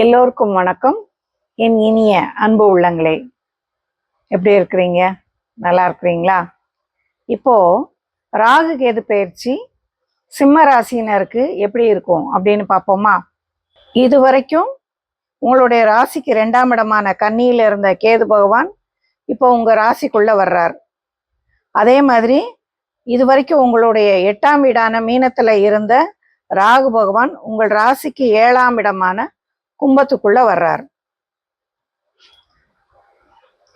எல்லோருக்கும் வணக்கம். என் இனிய அன்பு உள்ளங்களே எப்படி இருக்கிறீங்க? நல்லா இருக்கிறீங்களா? இப்போ ராகு கேது பயிற்சி சிம்ம ராசினருக்கு எப்படி இருக்கும் அப்படின்னு பார்ப்போமா? இது வரைக்கும் உங்களுடைய ராசிக்கு ரெண்டாம் இடமான கன்னியில் இருந்த கேது பகவான் இப்போ உங்கள் ராசிக்குள்ளே வர்றார். அதே மாதிரி இது வரைக்கும் உங்களுடைய எட்டாம் வீடான மீனத்தில் இருந்த ராகு பகவான் உங்கள் ராசிக்கு ஏழாம் இடமான கும்பத்துக்குள்ள வர்றார்.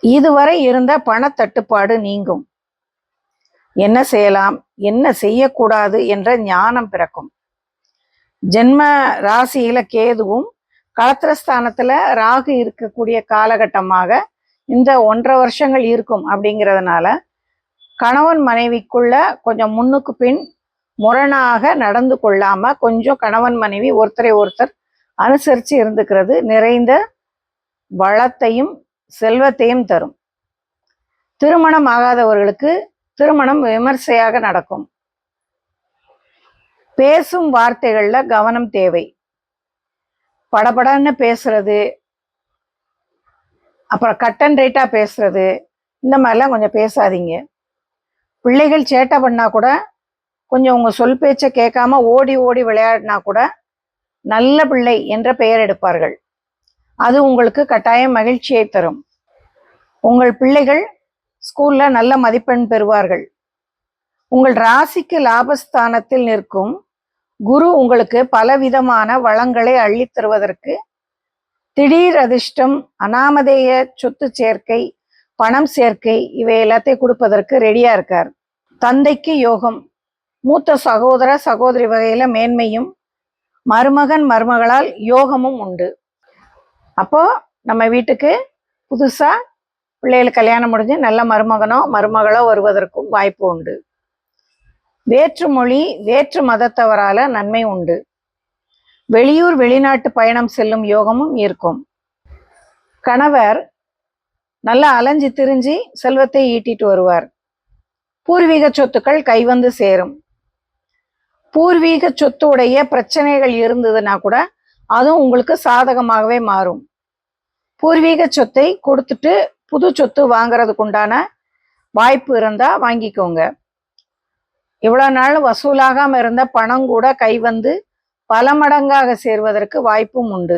இதுவரை இருந்த பணத்தட்டுப்பாடு நீங்கும். என்ன செய்யலாம்? என்ன செய்யக்கூடாது? என்ற ஞானம் பிறக்கும். ஜென்ம ராசியில கேதுவும் களத்திரஸ்தானத்துல ராகு இருக்கக்கூடிய காலகட்டமாக இந்த ஒன்றரை வருஷங்கள் இருக்கும் அப்படிங்கிறதுனால கணவன் மனைவிக்குள்ள கொஞ்சம் முன்னுக்கு பின் முரணாக நடந்து கொள்ளாம கொஞ்சம் கணவன் மனைவி ஒருத்தரை ஒருத்தர் அனுசரித்து இருந்துக்கிறது நிறைந்த வளத்தையும் செல்வத்தையும் தரும். திருமணம் ஆகாதவர்களுக்கு திருமணம் விமர்சையாக நடக்கும். பேசும் வார்த்தைகளில் கவனம் தேவை. படபடன்னு பேசுறது அப்புறம் கட் அண்ட் ரைட்டாக பேசுறது இந்த மாதிரிலாம் கொஞ்சம் பேசாதீங்க. பிள்ளைகள் சேட்டை பண்ணால் கூட கொஞ்சம் உங்கள் சொல் பேச்சை கேட்காம ஓடி ஓடி விளையாடினா கூட நல்ல பிள்ளை என்ற பெயர் எடுப்பார்கள். அது உங்களுக்கு கட்டாயம் மகிழ்ச்சியை தரும். உங்கள் பிள்ளைகள் ஸ்கூல்ல நல்ல மதிப்பெண் பெறுவார்கள். உங்கள் ராசிக்கு லாபஸ்தானத்தில் நிற்கும் குரு உங்களுக்கு பலவிதமான வளங்களை அள்ளித் தருவதற்கு திடீர் அதிர்ஷ்டம் அனாமதேய சொத்து சேர்க்கை பணம் சேர்க்கை இவை எல்லாத்தையும் கொடுப்பதற்கு ரெடியா இருக்கார். தந்தைக்கு யோகம். மூத்த சகோதர சகோதரி வகையில மேன்மையும் மருமகன் மருமகளால் யோகமும் உண்டு. அப்போ நம்ம வீட்டுக்கு புதுசா பிள்ளைகளுக்கு கல்யாணம் முடிஞ்சு நல்ல மருமகனோ மருமகளோ வருவதற்கும் வாய்ப்பு உண்டு. வேற்று மொழி வேற்று மதத்தவரால நன்மை உண்டு. வெளியூர் வெளிநாட்டு பயணம் செல்லும் யோகமும் இருக்கும். கணவர் நல்லா அலைஞ்சு திரிஞ்சு செல்வத்தை ஈட்டிட்டு வருவார். பூர்வீக சொத்துக்கள் கைவந்து சேரும். பூர்வீக சொத்து உடைய பிரச்சனைகள் இருந்ததுன்னா கூட அதுவும் உங்களுக்கு சாதகமாகவே மாறும். பூர்வீக சொத்தை கொடுத்துட்டு புது சொத்து வாங்குறதுக்கு உண்டான வாய்ப்பு இருந்தா வாங்கிக்கோங்க. இவ்வளவு நாள் வசூலாகாம இருந்த பணம் கூட கைவந்து பல மடங்காக சேர்வதற்கு வாய்ப்பும் உண்டு.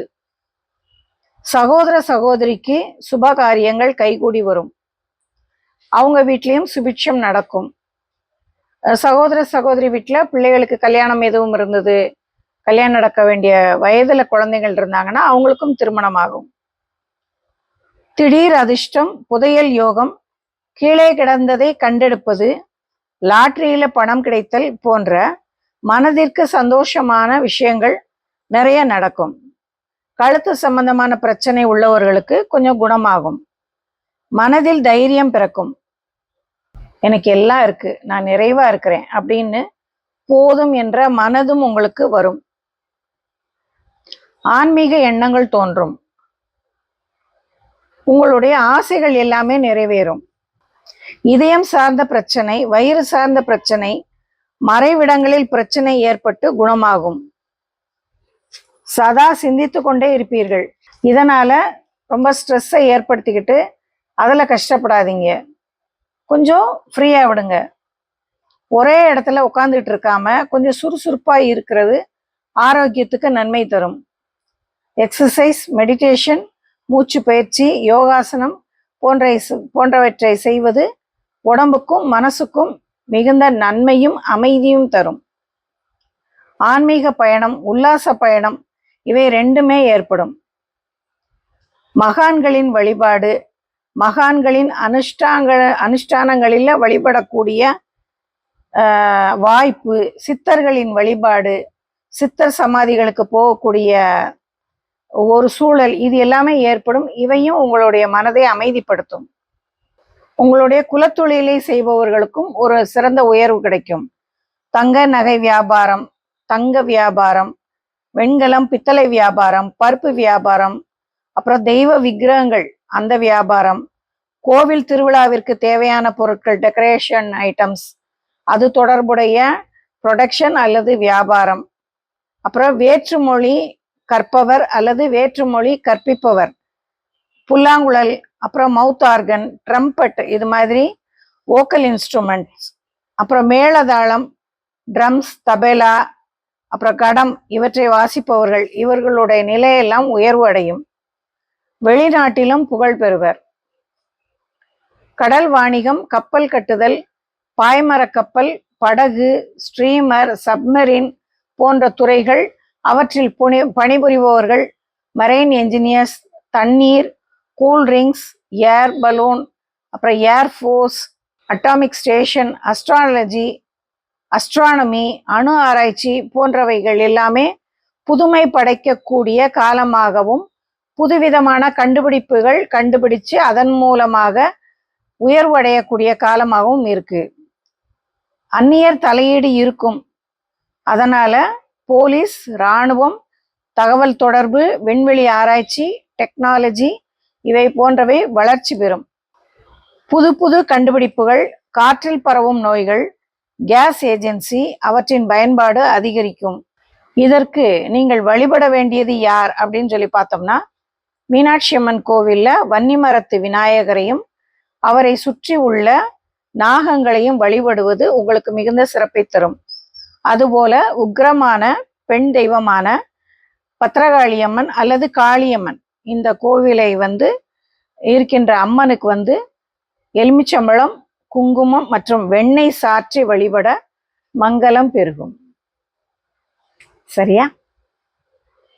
சகோதர சகோதரிக்கு சுப காரியங்கள் கைகூடி வரும். அவங்க வீட்லேயும் சுபிட்சம் நடக்கும். சகோதர சகோதரி வீட்டில் பிள்ளைகளுக்கு கல்யாணம் எதுவும் இருந்தது கல்யாணம் நடக்க வேண்டிய வயதுல குழந்தைகள் இருந்தாங்கன்னா அவங்களுக்கும் திருமணம் ஆகும். திடீர் அதிர்ஷ்டம் புதையல் யோகம் கீழே கிடந்ததை கண்டெடுப்பது லாட்டரியில பணம் கிடைத்தல் போன்ற மனதிற்கு சந்தோஷமான விஷயங்கள் நிறைய நடக்கும். கழுத்து சம்பந்தமான பிரச்சனை உள்ளவர்களுக்கு கொஞ்சம் குணமாகும். மனதில் தைரியம் பிறக்கும். எனக்கு எல்லாம் இருக்கு. நான் நிறைவா இருக்கிறேன் அப்படின்னு போதும் என்ற மனதும் உங்களுக்கு வரும். ஆன்மீக எண்ணங்கள் தோன்றும். உங்களுடைய ஆசைகள் எல்லாமே நிறைவேறும். இதயம் சார்ந்த பிரச்சனை வயிறு சார்ந்த பிரச்சனை மறைவிடங்களில் பிரச்சனை ஏற்பட்டு குணமாகும். சதா சிந்தித்து கொண்டே இருப்பீர்கள். இதனால ரொம்ப ஸ்ட்ரெஸ்ஸை ஏற்படுத்திக்கிட்டு அதில் கஷ்டப்படாதீங்க. கொஞ்சம் ஃப்ரீயாக விடுங்க. ஒரே இடத்துல உட்காந்துட்டு இருக்காம கொஞ்சம் சுறுசுறுப்பாக இருக்கிறது ஆரோக்கியத்துக்கு நன்மை தரும். எக்ஸசைஸ் மெடிடேஷன் மூச்சு பயிற்சி யோகாசனம் போன்ற போன்றவற்றை செய்வது உடம்புக்கும் மனசுக்கும் மிகுந்த நன்மையும் அமைதியும் தரும். ஆன்மீக பயணம் உல்லாச பயணம் இவை ரெண்டுமே ஏற்படும். மகான்களின் வழிபாடு மகான்களின் அனுஷ்டாங்க அனுஷ்டானங்களில் வழிபடக்கூடிய ஆஹ், வாய்ப்பு சித்தர்களின் வழிபாடு சித்தர் சமாதிகளுக்கு போகக்கூடிய ஒரு சூழல் இது எல்லாமே ஏற்படும். இவையும் உங்களுடைய மனதை அமைதிப்படுத்தும். உங்களுடைய குலத்தொழிலை செய்பவர்களுக்கும் ஒரு சிறந்த உயர்வு கிடைக்கும். தங்க நகை வியாபாரம் தங்க வியாபாரம் வெண்கலம் பித்தளை வியாபாரம் பருப்பு வியாபாரம் அப்புறம் தெய்வ விக்கிரகங்கள் அந்த வியாபாரம் கோவில் திருவிழாவிற்கு தேவையான பொருட்கள் டெக்கரேஷன் ஐட்டம்ஸ் அது தொடர்புடைய ப்ரொடக்ஷன் அல்லது வியாபாரம். அப்புறம் வேற்றுமொழி கற்பவர் அல்லது வேற்றுமொழி கற்பிப்பவர். புல்லாங்குழல் அப்புறம் மவுத் ஆர்கன் ட்ரம்பட் இது மாதிரி வோக்கல் இன்ஸ்ட்ருமெண்ட்ஸ் அப்புறம் மேளதாளம் ட்ரம்ஸ் தபேலா அப்புறம் கடம் இவற்றை வாசிப்பவர்கள். இவர்களுடைய நிலையெல்லாம் உயர்வு அடையும். வெளிநாட்டிலும் புகழ் பெறுவர். கடல் வாணிகம் கப்பல் கட்டுதல் பாய்மரக் கப்பல் படகு ஸ்ட்ரீமர் சப்மரின் போன்ற துறைகள் அவற்றில் புனி பணிபுரிபவர்கள் மரைன் என்ஜினியர்ஸ் தண்ணீர் கூல்ட்ரிங்க்ஸ் ஏர் பலூன் அப்புறம் air force atomic station astrology astronomy அணு ஆராய்ச்சி போன்றவைகள் எல்லாமே புதுமை படைக்கக்கூடிய காலமாகவும் புதுவிதமான கண்டுபிடிப்புகள் கண்டுபிடிச்சு அதன் மூலமாக உயர்வடையக்கூடிய காலமாகவும் இருக்கு. அந்நியர் தலையீடு இருக்கும். அதனால போலீஸ் இராணுவம் தகவல் தொடர்பு விண்வெளி ஆராய்ச்சி டெக்னாலஜி இவை போன்றவை வளர்ச்சி பெறும். புது புது கண்டுபிடிப்புகள் காற்றில் பரவும் நோய்கள் கேஸ் ஏஜென்சி அவற்றின் பயன்பாடு அதிகரிக்கும். இதற்கு நீங்கள் வழிபட வேண்டியது யார் அப்படின்னு சொல்லி பார்த்தோம்னா மீனாட்சி அம்மன் கோவில்ல வன்னிமரத்து விநாயகரையும் அவரை சுற்றி உள்ள நாகங்களையும் வழிபடுவது உங்களுக்கு மிகுந்த சிறப்பை தரும். அதுபோல உக்கிரமான பெண் தெய்வமான பத்திரகாளியம்மன் அல்லது காளியம்மன் இந்த கோவிலை வந்து இருக்கின்ற அம்மனுக்கு வந்து எலுமிச்சம்பழம் குங்குமம் மற்றும் வெண்ணெய் சாற்றி வழிபட மங்களம் பெருகும். சரியா?